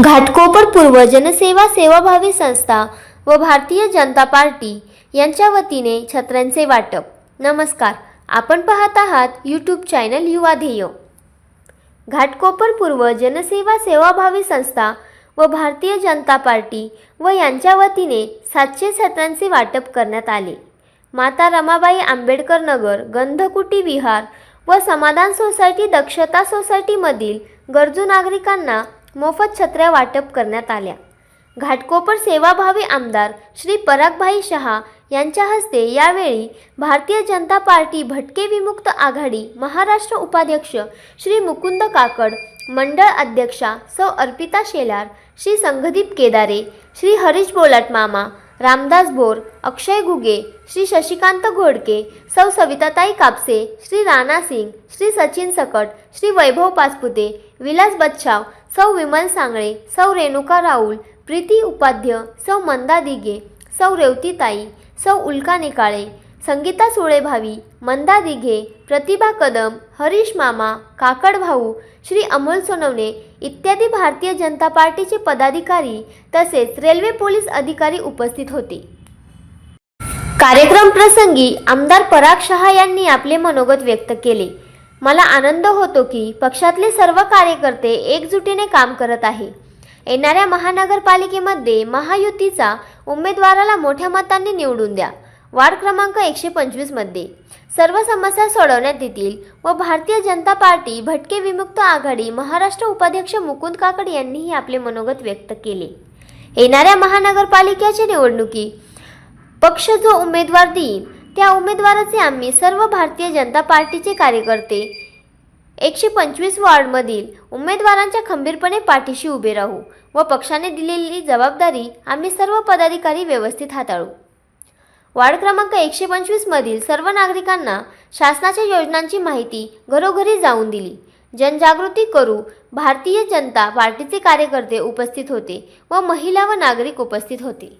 घाटकोपर पूर्व जनसेवा सेवाभावी संस्था व भारतीय जनता पार्टी यांच्या वतीने छत्र्यांचे वाटप. नमस्कार. आपण पाहत आहात यूट्यूब चॅनल युवा ध्येय. घाटकोपर पूर्व जनसेवा सेवाभावी संस्था व भारतीय जनता पार्टी व यांच्या वतीने सातशे छत्रांचे वाटप करण्यात आले. माता रमाबाई आंबेडकर नगर गंधकुटी विहार व समाधान सोसायटी दक्षता सोसायटीमधील गरजू नागरिकांना मोफत छत्र्या वाटप करण्यात आल्या. घाटकोपर सेवाभावी आमदार श्री परागभाई शहा यांच्या हस्ते यावेळी भारतीय जनता पार्टी भटके विमुक्त आघाडी महाराष्ट्र उपाध्यक्ष श्री मुकुंद काकड मंडळ अध्यक्षा सौ अर्पिता शेलार श्री संघदीप केदारे श्री हरीश बोलाट मामा रामदास बोर अक्षय घुगे श्री शशिकांत घोडके सौ सविताताई कापसे श्री राणा सिंग श्री सचिन सकट श्री वैभव पाचपुते विलास बच्छाव सौ विमल सांगळे सौ रेणुका राऊल प्रीती उपाध्य सौ मंदा दिघे सौ रेवतीताई सौ उल्का निकाळे संगीता सुळेभावी मंदा दिघे प्रतिभा कदम हरीश मामा काकड भाऊ श्री अमोल सोनवणे इत्यादी भारतीय जनता पार्टीचे पदाधिकारी तसेच रेल्वे पोलीस अधिकारी उपस्थित होते. कार्यक्रम प्रसंगी आमदार पराग शहा यांनी आपले मनोगत व्यक्त केले. मला आनंद होतो की पक्षातले सर्व कार्यकर्ते एकजुटीने काम करत आहे. येणाऱ्या महानगरपालिकेमध्ये महायुतीचा उमेदवाराला मोठ्या मतांनी निवडून द्या. वार्ड क्रमांक एकशे पंचवीसमध्ये सर्व समस्या सोडवण्यात येतील व भारतीय जनता पार्टी भटके विमुक्त आघाडी महाराष्ट्र उपाध्यक्ष मुकुंद काकड यांनीही आपले मनोगत व्यक्त केले. येणाऱ्या महानगरपालिकेच्या निवडणुकी पक्ष जो उमेदवार देईल त्या उमेदवाराचे आम्ही सर्व भारतीय जनता पार्टीचे कार्यकर्ते एकशे पंचवीस वॉर्डमधील उमेदवारांच्या खंबीरपणे पाठीशी उभे राहू व पक्षाने दिलेली जबाबदारी आम्ही सर्व पदाधिकारी व्यवस्थित हाताळू. वार्ड क्रमांक एकशे पंचवीसमधील सर्व नागरिकांना शासनाच्या योजनांची माहिती घरोघरी जाऊन दिली. जनजागृती करू भारतीय जनता पार्टीचे कार्यकर्ते उपस्थित होते व महिला व नागरिक उपस्थित होते.